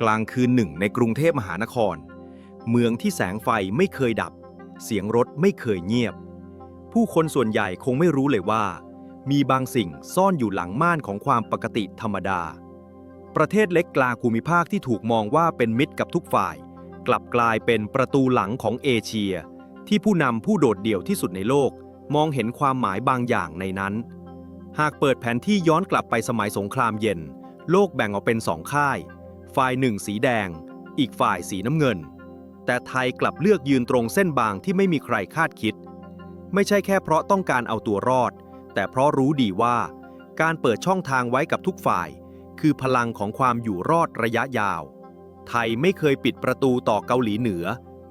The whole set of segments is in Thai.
กลางคืนหนึ่งในกรุงเทพมหานคร เมืองที่แสงไฟไม่เคยดับ เสียงรถไม่เคยเงียบ ผู้คนส่วนใหญ่คงไม่รู้เลยว่า มีบางสิ่งซ่อนอยู่หลังม่านของความปกติธรรมดา ประเทศเล็กกลางภูมิภาคที่ถูกมองว่าเป็นมิตรกับทุกฝ่าย กลับกลายเป็นประตูหลังของเอเชีย ที่ผู้นำผู้โดดเดี่ยวที่สุดในโลก มองเห็นความหมายบางอย่างในนั้น หากเปิดแผนที่ย้อนกลับไปสมัยสงครามเย็น โลกแบ่งออกเป็นสองค่าย ฝ่ายหนึ่งสีแดง อีกฝ่ายสีน้ำเงิน แต่ไทยกลับเลือกยืนตรงเส้นบางที่ไม่มีใครคาดคิด ไม่ใช่แค่เพราะต้องการเอาตัวรอด แต่เพราะรู้ดีว่า การเปิดช่องทางไว้กับทุกฝ่าย คือพลังของความอยู่รอดระยะยาว ไทยไม่เคยปิดประตูต่อเกาหลีเหนือ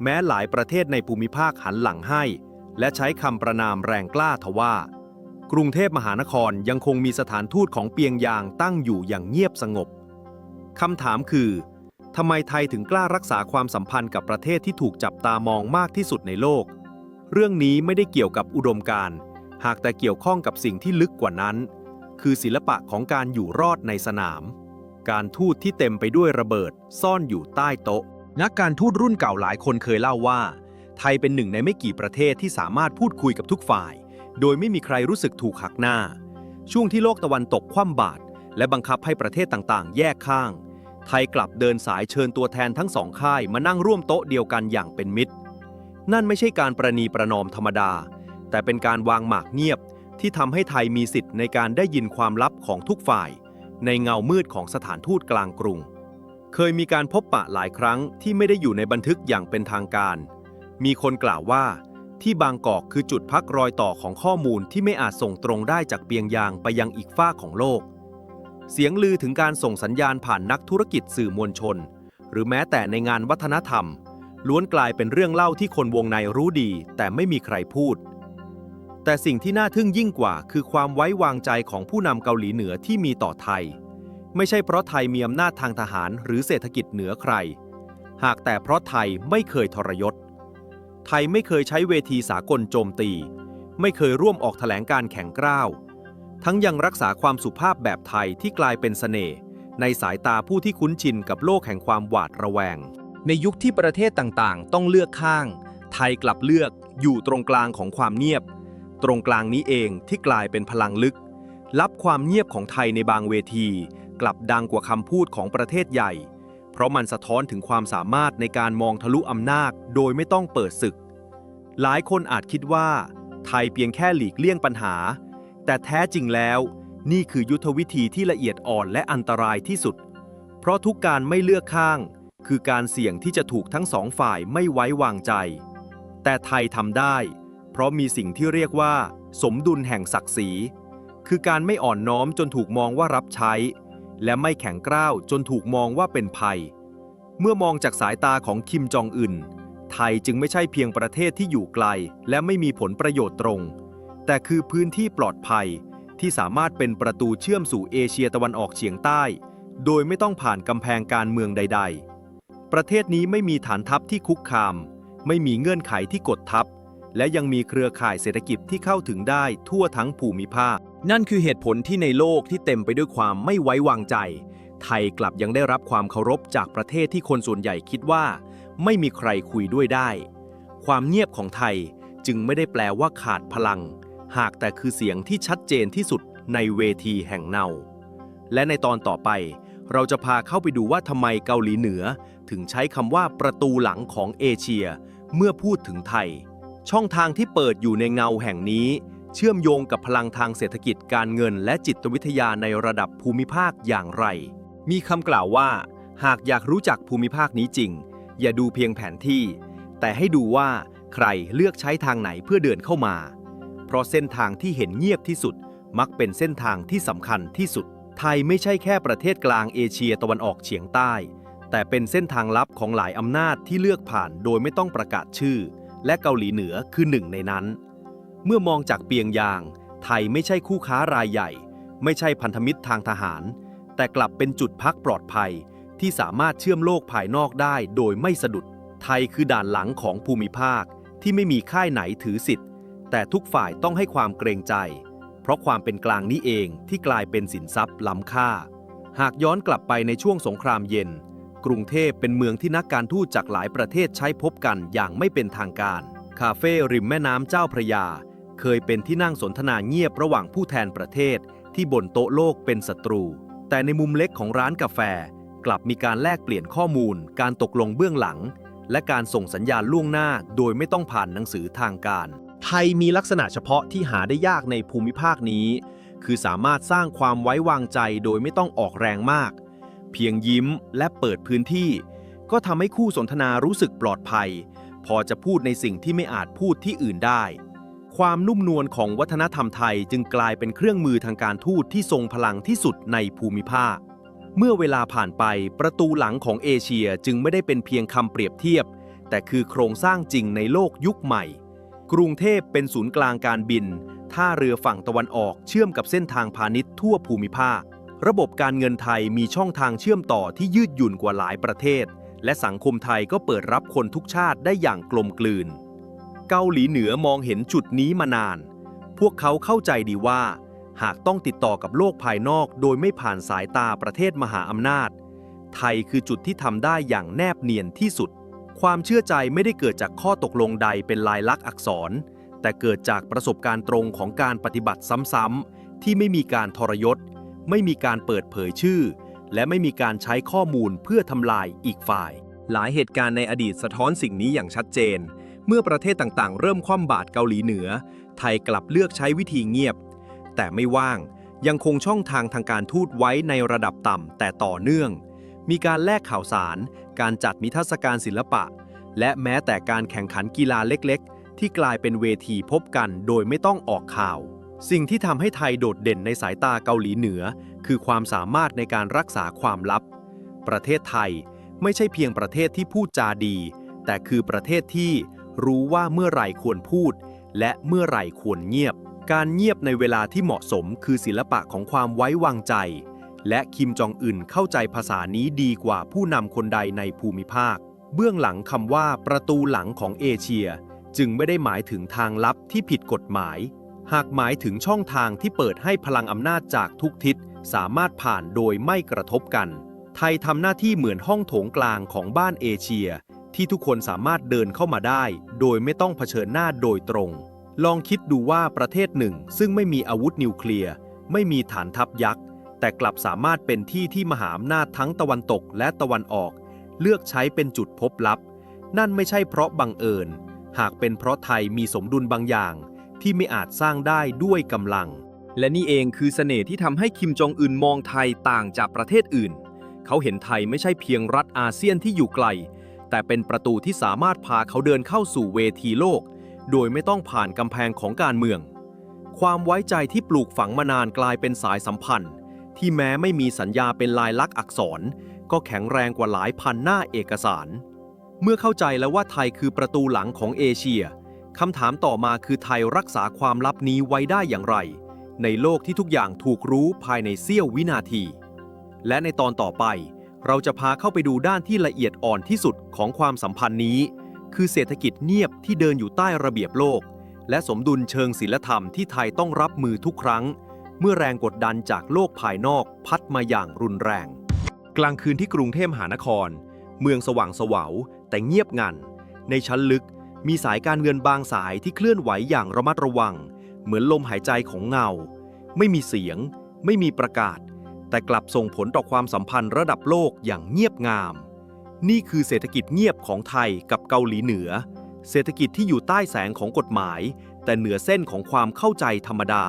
แม้หลายประเทศในภูมิภาคหันหลังให้ และใช้คำประนามแรงกล้าทว่ากรุงเทพมหานครยังคงมีสถานทูตของเปียงยางตั้งอยู่อย่างเงียบสงบ คำถามคือทำไมไทยถึงกล้ารักษาความสัมพันธ์กับประเทศที่ถูกจับตามองมากที่สุดในโลก เรื่องนี้ไม่ได้เกี่ยวกับอุดมการณ์หากแต่เกี่ยวข้องกับสิ่งที่ลึกกว่านั้น คือศิลปะของการอยู่รอดในสนาม การทูตที่เต็มไปด้วยระเบิด ซ่อนอยู่ใต้โต๊ะ นักการทูตรุ่นเก่าหลายคนเคยเล่าว่า ไทยเป็นหนึ่งในไม่กี่ประเทศที่สามารถพูดคุยกับทุกฝ่าย โดยไม่มีใครรู้สึกถูกหักหน้า ช่วงที่โลกตะวันตกคว่ำบาตรและบังคับให้ประเทศต่างๆ แยกข้าง ไทยกลับเดินสายเชิญตัวแทนทั้งสองค่ายมานั่งร่วมโต๊ะเดียวกันอย่างเป็นมิตร นั่นไม่ใช่การประนีประนอมธรรมดา แต่เป็นการวางหมากเงียบที่ทำให้ไทยมีสิทธิ์ในการได้ยินความลับของทุกฝ่าย ในเงามืดของสถานทูตกลางกรุง เคยมีการพบปะหลายครั้งที่ไม่ได้อยู่ในบันทึกอย่างเป็นทางการ มีคนกล่าวว่า ที่บางกอกคือจุดพักรอยต่อของข้อมูลที่ไม่อาจส่งตรงได้จากเปียงยางไปยังอีกฝ้าของโลก เสียงลือถึงการส่งสัญญาณผ่านนักธุรกิจสื่อมวลชน หรือแม้แต่ในงานวัฒนธรรม ล้วนกลายเป็นเรื่องเล่าที่คนวงในรู้ดี แต่ไม่มีใครพูด แต่สิ่งที่น่าทึ่งยิ่งกว่า คือความไว้วางใจของผู้นำเกาหลีเหนือที่มีต่อไทย ไม่ใช่เพราะไทยมีอำนาจทางทหารหรือเศรษฐกิจเหนือใคร หากแต่เพราะไทยไม่เคยทรยศ ไทยไม่เคยใช้เวทีสากลโจมตี ไม่เคยร่วมออกแถลงการแข่งกร้าว ทั้งยังรักษาความสุภาพแบบไทยที่กลายเป็นเสน่ห์ในสายตาผู้ที่คุ้นชินกับโลกแห่งความหวาดระแวง ในยุคที่ประเทศต่างๆ ต้องเลือกข้าง ไทยกลับเลือกอยู่ตรงกลางของความเงียบ ตรงกลางนี้เองที่กลายเป็นพลังลึก รับความเงียบของไทยในบางเวที กลับดังกว่าคำพูดของประเทศใหญ่ เพราะมันสะท้อนถึงความสามารถในการมองทะลุอำนาจโดยไม่ต้องเปิดศึก หลายคนอาจคิดว่า ไทยเพียงแค่หลีกเลี่ยงปัญหา แต่แท้จริงแล้ว นี่คือยุทธวิธีที่ละเอียดอ่อนและอันตรายที่สุด เพราะทุกการไม่เลือกข้าง คือการเสี่ยงที่จะถูกทั้งสองฝ่ายไม่ไว้วางใจ แต่ไทยทำได้ เพราะมีสิ่งที่เรียกว่า สมดุลแห่งศักดิ์ศรี คือการไม่อ่อนน้อมจนถูกมองว่ารับใช้ และไม่แข็งกร้าวจนถูกมองว่าเป็นภัย เมื่อมองจากสายตาของคิมจองอึนไทยจึงไม่ใช่เพียงประเทศที่อยู่ไกล และไม่มีผลประโยชน์ตรง แต่คือพื้นที่ปลอดภัยที่สามารถเป็นประตูเชื่อมสู่เอเชียตะวันออกเฉียงใต้ โดยไม่ต้องผ่านกำแพงการเมืองใด ๆ ประเทศนี้ไม่มีฐานทัพที่คุกคาม ไม่มีเงื่อนไขที่กดทับ และยังมีเครือข่ายเศรษฐกิจที่เข้าถึงได้ทั่วทั้งภูมิภาค นั่นคือเหตุผลที่ในโลกที่เต็มไปด้วยความไม่ไว้วางใจ ไทยกลับยังได้รับความเคารพจากประเทศที่คนส่วนใหญ่คิดว่า ไม่มีใครคุยด้วยได้ ความเงียบของไทยจึงไม่ได้แปลว่าขาดพลัง หากแต่คือเสียงที่ชัดเจนที่สุดในเวทีแห่งเนา และในตอนต่อไป เราจะพาเข้าไปดูว่าทำไมเกาหลีเหนือ ถึงใช้คำว่าประตูหลังของเอเชีย เมื่อพูดถึงไทย ช่องทางที่เปิดอยู่ในเงาแห่งนี้ เชื่อมโยงกับพลังทางเศรษฐกิจการเงินและจิตวิทยาในระดับภูมิภาคอย่างไร มีคำกล่าวว่า หากอยากรู้จักภูมิภาคนี้จริง อย่าดูเพียงแผนที่ แต่ให้ดูว่าใครเลือกใช้ทางไหนเพื่อเดินเข้ามา เพราะเส้นทางที่เห็นเงียบที่สุด มักเป็นเส้นทางที่สำคัญที่สุด ไทยไม่ใช่แค่ประเทศกลางเอเชียตะวันออกเฉียงใต้ แต่เป็นเส้นทางลับของหลายอำนาจที่เลือกผ่านโดยไม่ต้องประกาศชื่อ และเกาหลีเหนือคือหนึ่งในนั้น เมื่อมองจากเปียงยาง ไทยไม่ใช่คู่ค้ารายใหญ่ ไม่ใช่พันธมิตรทางทหาร แต่กลับเป็นจุดพักปลอดภัยที่สามารถเชื่อมโลกภายนอกได้โดยไม่สะดุด ไทยคือด่านหลังของภูมิภาคที่ไม่มีค่ายไหนถือสิทธิ แต่ทุกฝ่ายต้องให้ความเกรงใจ เพราะความเป็นกลางนี้เองที่กลายเป็นสินทรัพย์ล้ำค่า หากย้อนกลับไปในช่วงสงครามเย็น กรุงเทพเป็นเมืองที่นักการทูตจากหลายประเทศใช้พบกันอย่างไม่เป็นทางการ คาเฟ่ริมแม่น้ำเจ้าพระยา เคยเป็นที่นั่งสนทนาเงียบระหว่างผู้แทนประเทศที่บนโต๊ะโลกเป็นศัตรู แต่ในมุมเล็กของร้านกาแฟ กลับมีการแลกเปลี่ยนข้อมูล การตกลงเบื้องหลัง และการส่งสัญญาณล่วงหน้าโดยไม่ต้องผ่านหนังสือทางการ ไทยมีลักษณะเฉพาะที่หาได้ยากในภูมิภาคนี้ คือสามารถสร้างความไว้วางใจโดยไม่ต้องออกแรงมาก เพียงยิ้มและเปิดพื้นที่ ก็ทำให้คู่สนทนารู้สึกปลอดภัย พอจะพูดในสิ่งที่ไม่อาจพูดที่อื่นได้ ความนุ่มนวลของวัฒนธรรมไทยจึงกลายเป็นเครื่องมือทางการทูตที่ทรงพลังที่สุดในภูมิภาค เมื่อเวลาผ่านไปประตูหลังของเอเชียจึงไม่ได้เป็นเพียงคำเปรียบเทียบ แต่คือโครงสร้างจริงในโลกยุคใหม่ กรุงเทพเป็นศูนย์กลางการบิน ท่าเรือฝั่งตะวันออกเชื่อมกับเส้นทางพาณิชย์ทั่วภูมิภาค ระบบการเงินไทยมีช่องทางเชื่อมต่อที่ยืดหยุ่นกว่าหลายประเทศ และสังคมไทยก็เปิดรับคนทุกชาติได้อย่างกลมกลืน เกาหลีเหนือมองเห็นจุดนี้มานาน พวกเขาเข้าใจดีว่า หากต้องติดต่อกับโลกภายนอกโดยไม่ผ่านสายตาประเทศมหาอำนาจ ไทยคือจุดที่ทำได้อย่างแนบเนียนที่สุด ความเชื่อใจไม่ได้เกิดจากข้อตกลงใดเป็นลายลักษณ์อักษร แต่เกิดจากประสบการณ์ตรงของการปฏิบัติซ้ำๆที่ไม่มีการทรยศ ไม่มีการเปิดเผยชื่อ และไม่มีการใช้ข้อมูลเพื่อทำลายอีกฝ่าย หลายเหตุการณ์ในอดีตสะท้อนสิ่งนี้อย่างชัดเจน เมื่อประเทศต่างๆ เริ่มคว่ำบาตรเกาหลีเหนือ ไทยกลับเลือกใช้วิธีเงียบ แต่ไม่ว่างยังคงช่องทางทางการทูตไว้ในระดับต่ำแต่ต่อเนื่อง มีการแลกข่าวสาร การจัดมิทรรศการศิลปะ และแม้แต่การแข่งขันกีฬาเล็กๆ ที่กลายเป็นเวทีพบกันโดยไม่ต้องออกข่าว สิ่งที่ทำให้ไทยโดดเด่นในสายตาเกาหลีเหนือ คือความสามารถในการรักษาความลับ ประเทศไทยไม่ใช่เพียงประเทศที่พูดจาดี แต่คือประเทศที่รู้ว่าเมื่อไหร่ควรพูด และเมื่อไหร่ควรเงียบ การเงียบในเวลาที่เหมาะสมคือศิลปะของความไว้วางใจ และคิมจองอึนเข้าใจภาษานี้ดีกว่าผู้นำคนใดในภูมิภาค เบื้องหลังคำว่าประตูหลังของเอเชีย จึงไม่ได้หมายถึงทางลับที่ผิดกฎหมาย หากหมายถึงช่องทางที่เปิดให้พลังอำนาจจากทุกทิศสามารถผ่านโดยไม่กระทบกัน ไทยทำหน้าที่เหมือนห้องโถงกลางของบ้านเอเชีย ที่ทุกคนสามารถเดินเข้ามาได้ โดยไม่ต้องเผชิญหน้าโดยตรง ลองคิดดูว่าประเทศหนึ่งซึ่งไม่มีอาวุธนิวเคลียร์ ไม่มีฐานทัพยักษ์ แต่กลับสามารถเป็นที่ที่มหาอำนาจทั้งตะวันตกและตะวันออก เลือกใช้เป็นจุดพบลับ นั่นไม่ใช่เพราะบังเอิญ หากเป็นเพราะไทยมีสมดุลบางอย่าง ที่ไม่อาจสร้างได้ด้วยกำลัง และนี่เองคือเสน่ห์ที่ทำให้คิมจองอึนมองไทยต่างจากประเทศอื่น เขาเห็นไทยไม่ใช่เพียงรัฐอาเซียนที่อยู่ไกล แต่เป็นประตูที่สามารถพาเขาเดินเข้าสู่เวทีโลก โดยไม่ต้องผ่านกำแพงของการเมือง ความไว้ใจที่ปลูกฝังมานานกลายเป็นสายสัมพันธ์ ที่แม้ไม่มีสัญญาเป็นลายลักษณ์อักษร ก็แข็งแรงกว่าหลายพันหน้าเอกสาร เมื่อเข้าใจแล้วว่าไทยคือประตูหลังของเอเชียคำถามต่อมาคือไทยรักษาความลับนี้ไว้ได้อย่างไร ในโลกที่ทุกอย่างถูกรู้ภายในเสี้ยววินาที และในตอนต่อไป เราจะพาเข้าไปดูด้านที่ละเอียดอ่อนที่สุดของความสัมพันธ์นี้ คือเศรษฐกิจเงียบที่เดินอยู่ใต้ระเบียบโลก และสมดุลเชิงศิลธรรมที่ไทยต้องรับมือทุกครั้ง เมื่อแรงกดดันจากโลกภายนอกพัดมาอย่างรุนแรง กลางคืนที่กรุงเทพมหานคร เมืองสว่างสวาวแต่เงียบงัน ในชั้นลึกมีสายการเงินบางสายที่เคลื่อนไหวอย่างระมัดระวัง เหมือนลมหายใจของเงา ไม่มีเสียง ไม่มีประกาศ แต่กลับส่งผลต่อความสัมพันธ์ระดับโลกอย่างเงียบงาม นี่คือเศรษฐกิจเงียบของไทยกับเกาหลีเหนือ เศรษฐกิจที่อยู่ใต้แสงของกฎหมาย แต่เหนือเส้นของความเข้าใจธรรมดา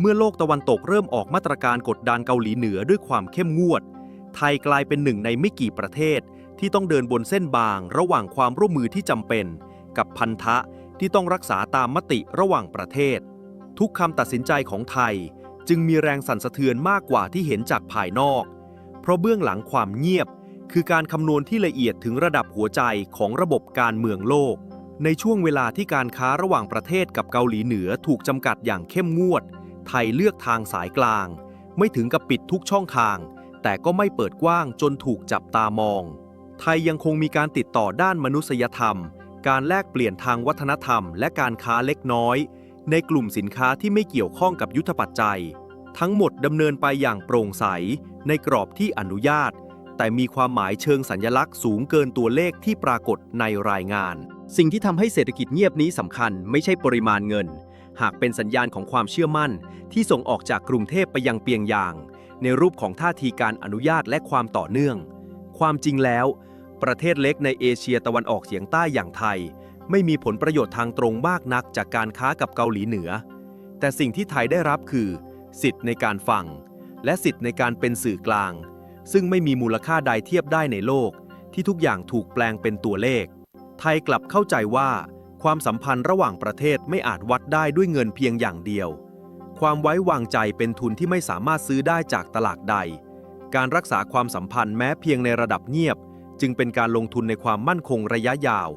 เมื่อโลกตะวันตกเริ่มออกมาตรการกดดันเกาหลีเหนือด้วยความเข้มงวด ไทยกลายเป็นหนึ่งในไม่กี่ประเทศ ที่ต้องเดินบนเส้นบาง ระหว่างความร่วมมือที่จำเป็น กับพันธะที่ต้องรักษาตามมติระหว่างประเทศ ทุกคำตัดสินใจของไทยจึงมีแรงสั่นสะเทือนมากกว่าที่เห็นจากภายนอก เพราะเบื้องหลังความเงียบ คือการคำนวณที่ละเอียดถึงระดับหัวใจของระบบการเมืองโลก ในช่วงเวลาที่การค้าระหว่างประเทศกับเกาหลีเหนือถูกจำกัดอย่างเข้มงวด ไทยเลือกทางสายกลาง ไม่ถึงกับปิดทุกช่องทาง แต่ก็ไม่เปิดกว้างจนถูกจับตามอง ไทยยังคงมีการติดต่อด้านมนุษยธรรม การแลกเปลี่ยนทางวัฒนธรรม และการค้าเล็กน้อย ในกลุ่มสินค้าที่ไม่เกี่ยวข้องกับยุทธปัจจัย ทั้งหมดดำเนินไปอย่างโปร่งใส ในกรอบที่อนุญาต แต่มีความหมายเชิงสัญลักษณ์สูงเกินตัวเลขที่ปรากฏในรายงาน สิ่งที่ทำให้เศรษฐกิจเงียบนี้สำคัญไม่ใช่ปริมาณเงิน หากเป็นสัญญาณของความเชื่อมั่น ที่ส่งออกจากกรุงเทพไปยังเปียงยาง ในรูปของท่าทีการอนุญาตและความต่อเนื่อง ความจริงแล้ว ประเทศเล็กในเอเชียตะวันออกเฉียงใต้อย่างไทย ไม่มีผลประโยชน์ทางตรงมากนักจากการค้ากับเกาหลีเหนือ แต่สิ่งที่ไทยได้รับคือ สิทธิ์ในการฟัง และสิทธิ์ในการเป็นสื่อกลาง ซึ่งไม่มีมูลค่าใดเทียบได้ในโลก ที่ทุกอย่างถูกแปลงเป็นตัวเลข ไทยกลับเข้าใจว่า ความสัมพันธ์ระหว่างประเทศไม่อาจวัดได้ด้วยเงินเพียงอย่างเดียว ความไว้วางใจเป็นทุนที่ไม่สามารถซื้อได้จากตลาดใด การรักษาความสัมพันธ์แม้เพียงในระดับเงียบ จึงเป็นการลงทุนในความมั่นคงระยะยาว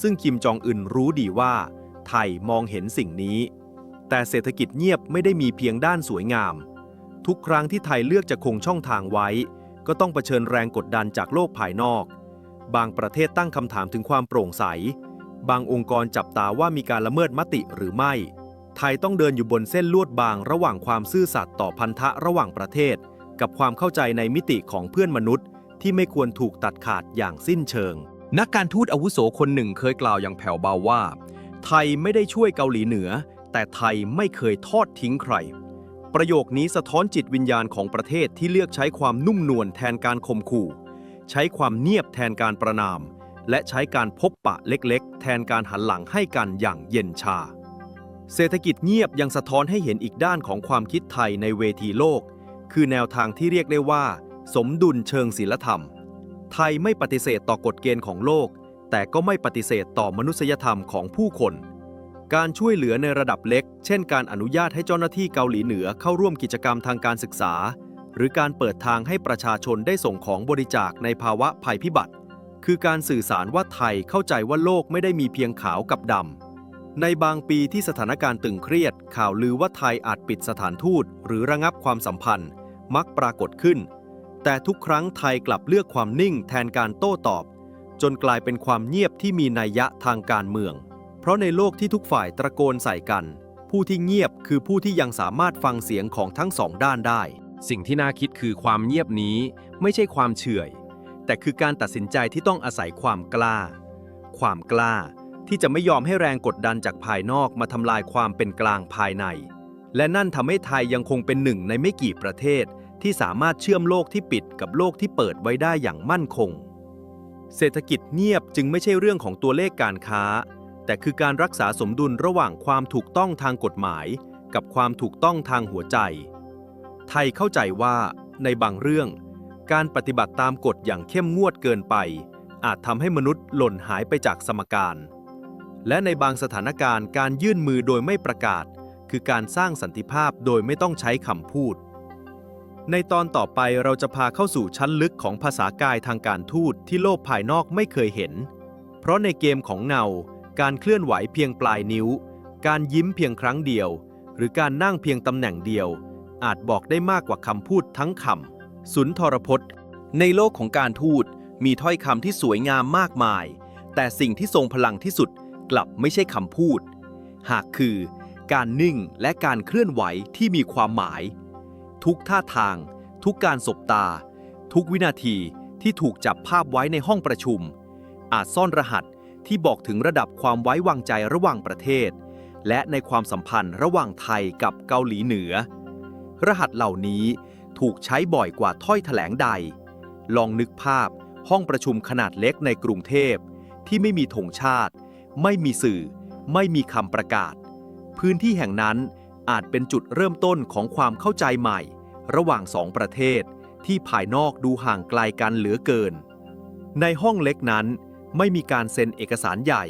ซึ่งคิมจองอึนรู้ดีว่า ไทยมองเห็นสิ่งนี้ แต่เศรษฐกิจเงียบไม่ได้มีเพียงด้านสวยงาม ทุกครั้งที่ไทยเลือกจะคงช่องทางไว้ ก็ต้องเผชิญแรงกดดันจากโลกภายนอก บางประเทศตั้งคำถามถึงความโปร่งใส บางองค์กรจับตาว่ามีการละเมิดมติหรือไม่ ไทยต้องเดินอยู่บนเส้นลวดบางระหว่างความซื่อสัตย์ต่อพันธะระหว่างประเทศ กับความเข้าใจในมิติของเพื่อนมนุษย์ ที่ไม่ควรถูกตัดขาดอย่างสิ้นเชิง นักการทูตอาวุโสคนหนึ่งเคยกล่าวอย่างแผ่วเบาว่า ไทยไม่ได้ช่วยเกาหลีเหนือ แต่ไทยไม่เคยทอดทิ้งใคร ประโยคนี้สะท้อนจิตวิญญาณของประเทศที่เลือกใช้ความนุ่มนวลแทนการข่มขู่ ใช้ความเนียบแทนการประนาม และใช้การพบปะเล็กๆ แทนการหันหลังให้กันอย่างเย็นชา เศรษฐกิจเงียบยังสะท้อนให้เห็นอีกด้านของความคิดไทยในเวทีโลก คือแนวทางที่เรียกได้ว่า สมดุลเชิงศีลธรรม ไทยไม่ปฏิเสธต่อกฎเกณฑ์ของโลก แต่ก็ไม่ปฏิเสธต่อมนุษยธรรมของผู้คน การช่วยเหลือในระดับเล็ก เช่น การอนุญาตให้เจ้าหน้าที่เกาหลีเหนือเข้าร่วมกิจกรรมทางการศึกษา หรือการเปิดทางให้ประชาชนได้ส่งของบริจาคในภาวะภัยพิบัติ คือการสื่อสารว่าไทยเข้าใจว่าโลกไม่ได้มีเพียงขาวกับดำ ในบางปีที่สถานการณ์ตึงเครียด ข่าวลือว่าไทยอาจปิดสถานทูต หรือระงับความสัมพันธ์ มักปรากฏขึ้น แต่ทุกครั้งไทยกลับเลือกความนิ่งแทนการโต้ตอบ จนกลายเป็นความเงียบที่มีนัยยะทางการเมือง เพราะในโลกที่ทุกฝ่ายตะโกนใส่กัน ผู้ที่เงียบคือผู้ที่ยังสามารถฟังเสียงของทั้งสองด้านได้ สิ่งที่น่าคิดคือความเงียบนี้ไม่ใช่ความเฉื่อย แต่คือการตัดสินใจที่ต้องอาศัยความกล้า ความกล้าที่จะไม่ยอมให้แรงกดดันจากภายนอกมาทำลายความเป็นกลางภายใน และนั่นทำให้ไทยยังคงเป็นหนึ่งในไม่กี่ประเทศ ที่สามารถเชื่อมโลกที่ปิดกับโลกที่เปิดไว้ได้อย่างมั่นคง เศรษฐกิจเงียบจึงไม่ใช่เรื่องของตัวเลขการค้า แต่คือการรักษาสมดุลระหว่างความถูกต้องทางกฎหมาย กับความถูกต้องทางหัวใจ ไทยเข้าใจว่าในบางเรื่อง การปฏิบัติตามกฎอย่างเข้มงวดเกินไป อาจทำให้มนุษย์หล่นหายไปจากสมการ และในบางสถานการณ์การยื่นมือโดยไม่ประกาศ คือการสร้างสันติภาพโดยไม่ต้องใช้คำพูด ในตอนต่อไปเราจะพาเข้าสู่ชั้นลึกของภาษากายทางการทูตที่โลกภายนอกไม่เคยเห็น เพราะในเกมของเงา การเคลื่อนไหวเพียงปลายนิ้ว การยิ้มเพียงครั้งเดียว หรือการนั่งเพียงตำแหน่งเดียว อาจบอกได้มากกว่าคำพูดทั้งคำ สุนทรพจน์ ในโลกของการทูตมีถ้อยคำที่สวยงามมากมาย แต่สิ่งที่ทรงพลังที่สุดกลับไม่ใช่คำพูด หากคือการนิ่งและการเคลื่อนไหวที่มีความหมาย ทุกท่าทาง ทุกการสบตา ทุกวินาทีที่ถูกจับภาพไว้ในห้องประชุม อาจซ่อนรหัสที่บอกถึงระดับความไว้วางใจระหว่างประเทศ และในความสัมพันธ์ระหว่างไทยกับเกาหลีเหนือ รหัสเหล่านี้ ถูกใช้บ่อยกว่าถ้อยแถลงใด ลองนึกภาพห้องประชุมขนาดเล็กในกรุงเทพ ที่ไม่มีธงชาติ ไม่มีสื่อ ไม่มีคำประกาศ พื้นที่แห่งนั้นอาจเป็นจุดเริ่มต้นของความเข้าใจใหม่ ระหว่างสองประเทศที่ภายนอกดูห่างไกลกันเหลือเกิน ในห้องเล็กนั้น ไม่มีการเซ็นเอกสารใหญ่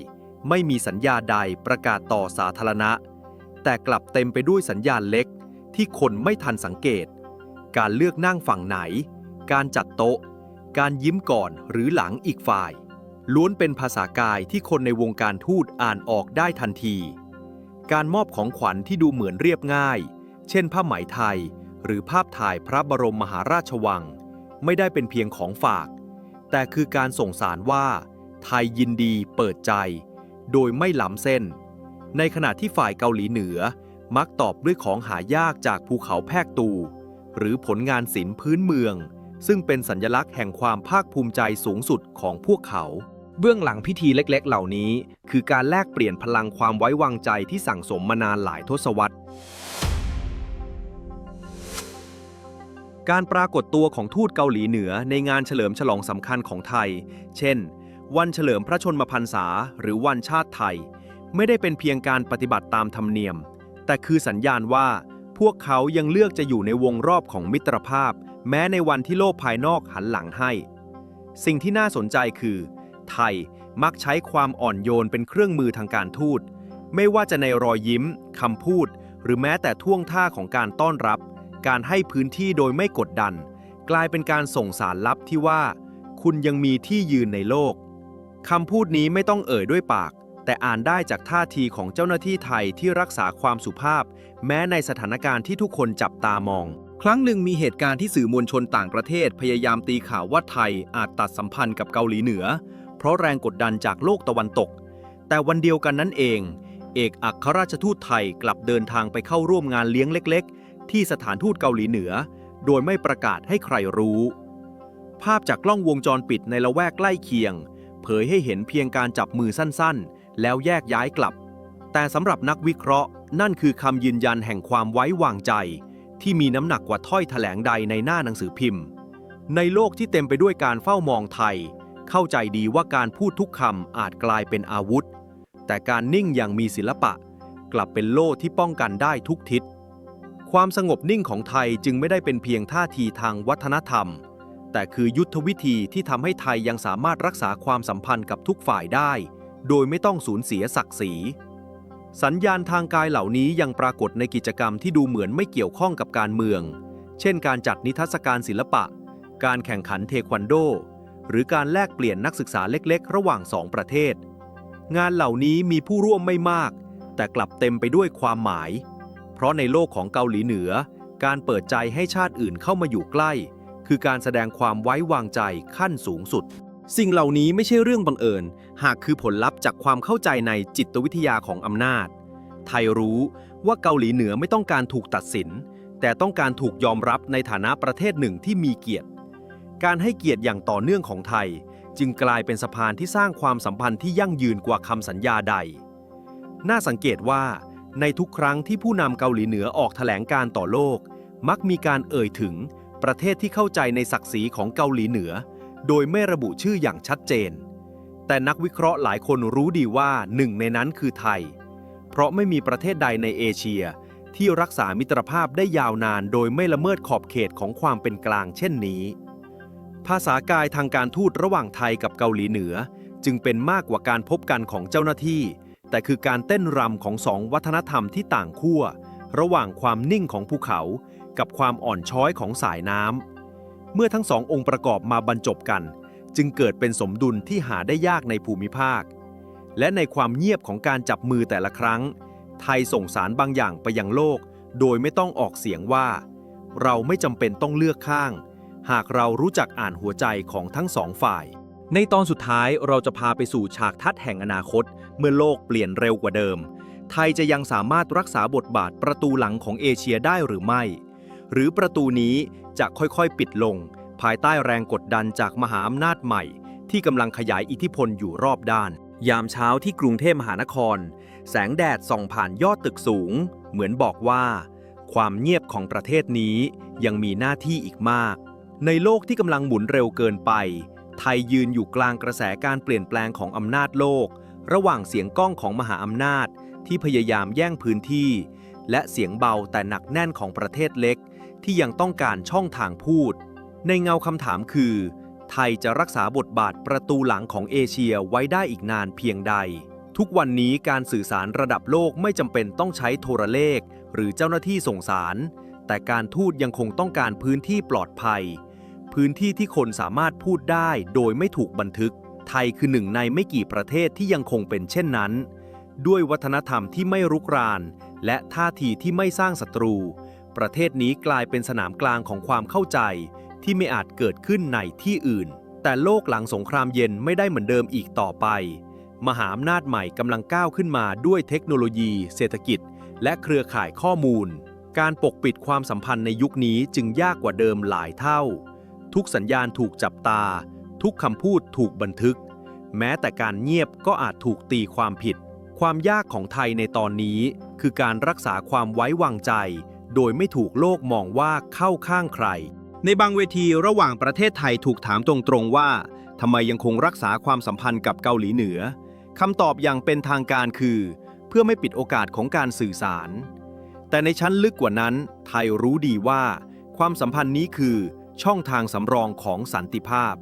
ไม่มีสัญญาใดประกาศต่อสาธารณะ แต่กลับเต็มไปด้วยสัญญาณเล็กที่คนไม่ทันสังเกต การเลือกนั่งฝั่งไหน การจัดโต๊ะ การยิ้มก่อนหรือหลังอีกฝ่าย ล้วนเป็นภาษากายที่คนในวงการทูตอ่านออกได้ทันที การมอบของขวัญที่ดูเหมือนเรียบง่าย เช่นผ้าไหมไทย หรือภาพถ่ายพระบรมมหาราชวัง ไม่ได้เป็นเพียงของฝาก แต่คือการส่งสารว่า ไทยยินดีเปิดใจ โดยไม่หล้ำเส้น ในขณะที่ฝ่ายเกาหลีเหนือมักตอบด้วยของหายากจากภูเขาแพกตู หรือผลงานศิลป์พื้นเมือง ซึ่งเป็นสัญลักษณ์แห่งความภาคภูมิใจสูงสุดของพวกเขา เบื้องหลังพิธีเล็กๆ เหล่านี้ คือการแลกเปลี่ยนพลังความไว้วางใจที่สั่งสมมานานหลายทศวรรษการปรากฏตัวของทูตเกาหลีเหนือในงานเฉลิมฉลองสำคัญของไทย เช่น วันเฉลิมพระชนมพรรษา หรือวันชาติไทย ไม่ได้เป็นเพียงการปฏิบัติตามธรรมเนียม แต่คือสัญญาณว่า พวกเขายังเลือกจะอยู่ในวงรอบของมิตรภาพ แม้ในวันที่โลกภายนอกหันหลังให้ สิ่งที่น่าสนใจคือ ไทยมักใช้ความอ่อนโยนเป็นเครื่องมือทางการทูต ไม่ว่าจะในรอยยิ้มคำพูด หรือแม้แต่ท่วงท่าของการต้อนรับ การให้พื้นที่โดยไม่กดดัน กลายเป็นการส่งสารลับที่ว่า คุณยังมีที่ยืนในโลกคำพูดนี้ไม่ต้องเอ่ยด้วยปาก แต่อ่านได้จากท่าทีของเจ้าหน้าที่ไทยที่รักษาความสุภาพ แม้ในสถานการณ์ที่ทุกคนจับตามอง ครั้งหนึ่งมีเหตุการณ์ที่สื่อมวลชนต่างประเทศพยายามตีข่าวว่าไทยอาจตัดสัมพันธ์กับเกาหลีเหนือ เพราะแรงกดดันจากโลกตะวันตก แต่วันเดียวกันนั้นเอง เอกอัครราชทูตไทยกลับเดินทางไปเข้าร่วมงานเลี้ยงเล็ก ๆ ที่สถานทูตเกาหลีเหนือ โดยไม่ประกาศให้ใครรู้ ภาพจากกล้องวงจรปิดในละแวกใกล้เคียง เผยให้เห็นเพียงการจับมือสั้นๆ แล้วแยกย้ายกลับ แต่สำหรับนักวิเคราะห์ นั่นคือคำยืนยันแห่งความไว้วางใจ ที่มีน้ำหนักกว่าถ้อยแถลงใดในหน้าหนังสือพิมพ์ ในโลกที่เต็มไปด้วยการเฝ้ามองไทย เข้าใจดีว่าการพูดทุกคำอาจกลายเป็นอาวุธ แต่การนิ่งอย่างมีศิลปะ กลับเป็นโล่ที่ป้องกันได้ทุกทิศ ความสงบนิ่งของไทยจึงไม่ได้เป็นเพียงท่าทีทางวัฒนธรรมแต่คือยุทธวิธีที่ทำให้ไทยยังสามารถรักษาความสัมพันธ์กับทุกฝ่ายได้ โดยไม่ต้องสูญเสียศักดิ์ศรี สัญญาณทางกายเหล่านี้ยังปรากฏในกิจกรรมที่ดูเหมือนไม่เกี่ยวข้องกับการเมือง เช่น การจัดนิทรรศการศิลปะ การแข่งขันเทควันโด หรือการแลกเปลี่ยนนักศึกษาเล็กๆ ระหว่างสองประเทศ งานเหล่านี้มีผู้ร่วมไม่มาก แต่กลับเต็มไปด้วยความหมาย เพราะในโลกของเกาหลีเหนือ การเปิดใจให้ชาติอื่นเข้ามาอยู่ใกล้ คือการแสดงความไว้วางใจขั้นสูงสุด สิ่งเหล่านี้ไม่ใช่เรื่องบังเอิญ หากคือผลลัพธ์จากความเข้าใจในจิตวิทยาของอำนาจ ไทยรู้ว่าเกาหลีเหนือไม่ต้องการถูกตัดสิน แต่ต้องการถูกยอมรับในฐานะประเทศหนึ่งที่มีเกียรติ การให้เกียรติอย่างต่อเนื่องของไทย จึงกลายเป็นสะพานที่สร้างความสัมพันธ์ที่ยั่งยืนกว่าคำสัญญาใด น่าสังเกตว่าในทุกครั้งที่ผู้นำเกาหลีเหนือออกแถลงการต่อโลก มักมีการเอ่ยถึงประเทศที่เข้าใจในศักดิ์ศรีของเกาหลีเหนือ โดยไม่ระบุชื่ออย่างชัดเจน แต่นักวิเคราะห์หลายคนรู้ดีว่าหนึ่งในนั้นคือไทย เพราะไม่มีประเทศใดในเอเชีย ที่รักษามิตรภาพได้ยาวนานโดยไม่ละเมิดขอบเขตของความเป็นกลางเช่นนี้ ภาษากายทางการทูตระหว่างไทยกับเกาหลีเหนือ จึงเป็นมากกว่าการพบกันของเจ้าหน้าที่ แต่คือการเต้นรำของสองวัฒนธรรมที่ต่างขั้วระหว่างความนิ่งของภูเขา กับความอ่อนช้อยของสายน้ำ เมื่อทั้งสององค์ประกอบมาบรรจบกัน จึงเกิดเป็นสมดุลที่หาได้ยากในภูมิภาค และในความเงียบของการจับมือแต่ละครั้ง ไทยส่งสารบางอย่างไปยังโลก โดยไม่ต้องออกเสียงว่า เราไม่จำเป็นต้องเลือกข้าง หากเรารู้จักอ่านหัวใจของทั้งสองฝ่าย ในตอนสุดท้ายเราจะพาไปสู่ฉากทัดแห่งอนาคต เมื่อโลกเปลี่ยนเร็วกว่าเดิม ไทยจะยังสามารถรักษาบทบาทประตูหลังของเอเชียได้หรือไม่ หรือประตูนี้จะค่อยๆปิดลง ภายใต้แรงกดดันจากมหาอำนาจใหม่ ที่กำลังขยายอิทธิพลอยู่รอบด้าน ยามเช้าที่กรุงเทพมหานคร แสงแดดส่องผ่านยอดตึกสูง เหมือนบอกว่า ความเงียบของประเทศนี้ยังมีหน้าที่อีกมาก ในโลกที่กำลังหมุนเร็วเกินไป ไทยยืนอยู่กลางกระแสการเปลี่ยนแปลงของอำนาจโลก ระหว่างเสียงก้องของมหาอำนาจที่พยายามแย่งพื้นที่ และเสียงเบาแต่หนักแน่นของประเทศเล็ก ที่ยังต้องการช่องทางพูด ในเงาคำถามคือ ไทยจะรักษาบทบาทประตูหลังของเอเชียไว้ได้อีกนานเพียงใด ทุกวันนี้การสื่อสารระดับโลกไม่จำเป็นต้องใช้โทรเลข หรือเจ้าหน้าที่ส่งสาร แต่การทูตยังคงต้องการพื้นที่ปลอดภัย พื้นที่ที่คนสามารถพูดได้โดยไม่ถูกบันทึก ไทยคือหนึ่งในไม่กี่ประเทศที่ยังคงเป็นเช่นนั้น ด้วยวัฒนธรรมที่ไม่รุกรานและท่าทีที่ไม่สร้างศัตรู ประเทศนี้กลายเป็นสนามกลางของความเข้าใจ ที่ไม่อาจเกิดขึ้นในที่อื่น แต่โลกหลังสงครามเย็นไม่ได้เหมือนเดิมอีกต่อไป มหาอำนาจใหม่กำลังก้าวขึ้นมาด้วยเทคโนโลยี เศรษฐกิจ และเครือข่ายข้อมูล การปกปิดความสัมพันธ์ในยุคนี้จึงยากกว่าเดิมหลายเท่า ทุกสัญญาณถูกจับตา ทุกคำพูดถูกบันทึก แม้แต่การเงียบก็อาจถูกตีความผิด ความยากของไทยในตอนนี้ คือการรักษาความไว้วางใจ โดยไม่ถูกโลกมองว่าเข้าข้างใคร ในบางเวทีระหว่างประเทศไทยถูกถามตรงๆว่าทำไมยังคงรักษาความสัมพันธ์กับเกาหลีเหนือคำตอบอย่างเป็นทางการคือ เพื่อไม่ปิดโอกาสของการสื่อสาร แต่ในชั้นลึกกว่านั้น ไทยรู้ดีว่า ความสัมพันธ์นี้คือช่องทางสำรองของสันติภาพ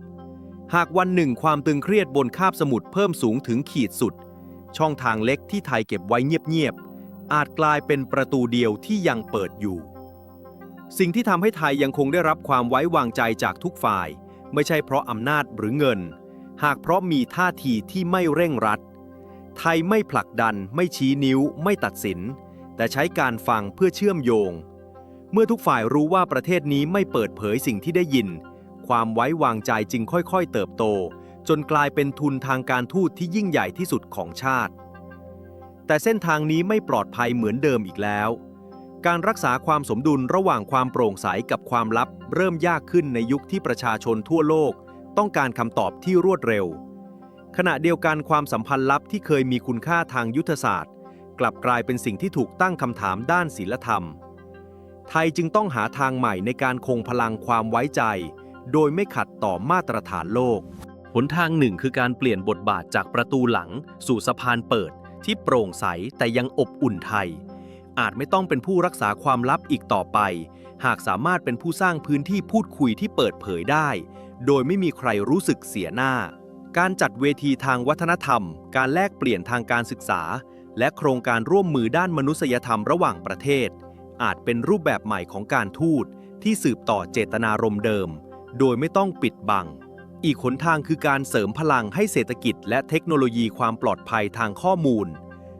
หากวันหนึ่งความตึงเครียดบนคาบสมุทรเพิ่มสูงถึงขีดสุด ช่องทางเล็กที่ไทยเก็บไว้เงียบๆ อาจกลายเป็นประตูเดียวที่ยังเปิดอยู่ สิ่งที่ทำให้ไทยยังคงได้รับความไว้วางใจจากทุกฝ่าย ไม่ใช่เพราะอำนาจหรือเงิน หากเพราะมีท่าทีที่ไม่เร่งรัด ไทยไม่ผลักดัน ไม่ชี้นิ้ว ไม่ตัดสิน แต่ใช้การฟังเพื่อเชื่อมโยง เมื่อทุกฝ่ายรู้ว่าประเทศนี้ไม่เปิดเผยสิ่งที่ได้ยิน ความไว้วางใจจึงค่อยๆ เติบโต จนกลายเป็นทุนทางการทูตที่ยิ่งใหญ่ที่สุดของชาติ แต่เส้นทางนี้ไม่ปลอดภัยเหมือนเดิมอีกแล้ว การรักษาความสมดุลระหว่างความโปร่งใสกับความลับ เริ่มยากขึ้นในยุคที่ประชาชนทั่วโลก ต้องการคำตอบที่รวดเร็ว ขณะเดียวกันความสัมพันธ์ลับที่เคยมีคุณค่าทางยุทธศาสตร์ กลับกลายเป็นสิ่งที่ถูกตั้งคำถามด้านศีลธรรม ไทยจึงต้องหาทางใหม่ในการคงพลังความไว้ใจ โดยไม่ขัดต่อมาตรฐานโลกหนทางหนึ่งคือการเปลี่ยนบทบาทจากประตูหลังสู่สะพานเปิด ที่โปร่งใสแต่ยังอบอุ่นไทย อาจไม่ต้องเป็นผู้รักษาความลับอีกต่อไป หากสามารถเป็นผู้สร้างพื้นที่พูดคุยที่เปิดเผยได้ โดยไม่มีใครรู้สึกเสียหน้า การจัดเวทีทางวัฒนธรรม การแลกเปลี่ยนทางการศึกษา และโครงการร่วมมือด้านมนุษยธรรมระหว่างประเทศ อาจเป็นรูปแบบใหม่ของการทูตที่สืบต่อเจตนารมณ์เดิม โดยไม่ต้องปิดบัง อีกหนทางคือการเสริมพลังให้เศรษฐกิจและเทคโนโลยีความปลอดภัยทางข้อมูล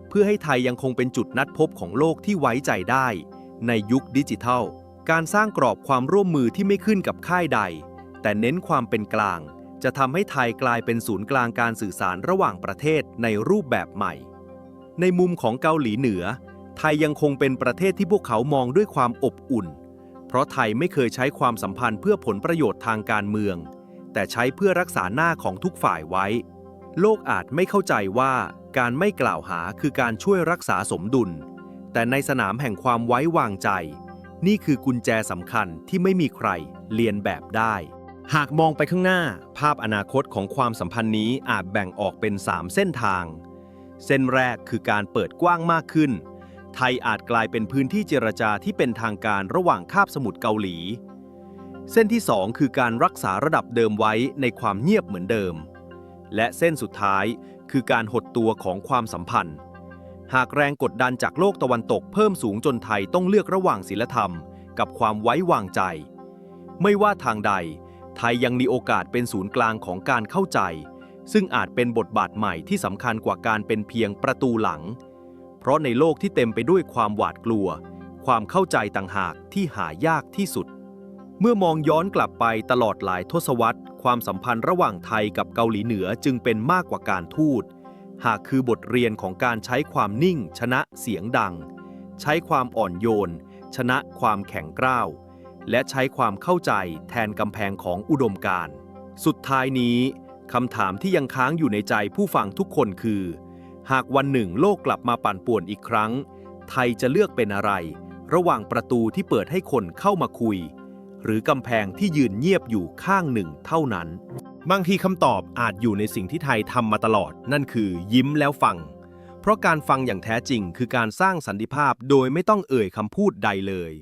เพื่อให้ไทยยังคงเป็นจุดนัดพบของโลกที่ไว้ใจได้ ในยุคดิจิทัล การสร้างกรอบความร่วมมือที่ไม่ขึ้นกับค่ายใด แต่เน้นความเป็นกลาง จะทำให้ไทยกลายเป็นศูนย์กลางการสื่อสารระหว่างประเทศในรูปแบบใหม่ ในมุมของเกาหลีเหนือ ไทยยังคงเป็นประเทศที่พวกเขามองด้วยความอบอุ่น เพราะไทยไม่เคยใช้ความสัมพันธ์เพื่อผลประโยชน์ทางการเมือง แต่ใช้เพื่อรักษาหน้าของทุกฝ่ายไว้ โลกอาจไม่เข้าใจว่าการไม่กล่าวหาคือการช่วยรักษาสมดุล แต่ในสนามแห่งความไว้วางใจ นี่คือกุญแจสำคัญที่ไม่มีใครเรียนแบบได้ หากมองไปข้างหน้า ภาพอนาคตของความสัมพันธ์นี้อาจแบ่งออกเป็น 3 เส้นทาง เส้นแรกคือการเปิดกว้างมากขึ้น ไทยอาจกลายเป็นพื้นที่เจรจาที่เป็นทางการระหว่างคาบสมุทรเกาหลี เส้นที่ 2 คือการรักษาระดับเดิมไว้ในความเงียบเหมือนเดิม และเส้นสุดท้ายคือการหดตัวของความสัมพันธ์ หากแรงกดดันจากโลกตะวันตกเพิ่มสูงจนไทยต้องเลือกระหว่างศีลธรรม กับความไว้วางใจ ไม่ว่าทางใด ไทยยังมีโอกาสเป็นศูนย์กลางของการเข้าใจ ซึ่งอาจเป็นบทบาทใหม่ที่สำคัญกว่าการเป็นเพียงประตูหลัง เพราะในโลกที่เต็มไปด้วยความหวาดกลัว ความเข้าใจต่างหากที่หายากที่สุด เมื่อมองย้อนกลับไปตลอดหลายทศวรรษ ความสัมพันธ์ระหว่างไทยกับเกาหลีเหนือจึงเป็นมากกว่าการทูต หากคือบทเรียนของการใช้ความนิ่ง ชนะเสียงดัง ใช้ความอ่อนโยน ชนะความแข็งกร้าว และใช้ความเข้าใจแทนกำแพงของอุดมการณ์สุดท้ายนี้คำถามที่ยังค้างอยู่ในใจผู้ฟังทุกคนคือ หากวันหนึ่งโลกกลับมาปั่นป่วนอีกครั้ง ไทยจะเลือกเป็นอะไร ระหว่างประตูที่เปิดให้คนเข้ามาคุย หรือกำแพงที่ยืนเงียบอยู่ข้างหนึ่งเท่านั้น บางทีคำตอบอาจอยู่ในสิ่งที่ไทยทำมาตลอด นั่นคือยิ้มแล้วฟัง เพราะการฟังอย่างแท้จริงคือการสร้างสันติภาพโดยไม่ต้องเอ่ยคำพูดใดเลย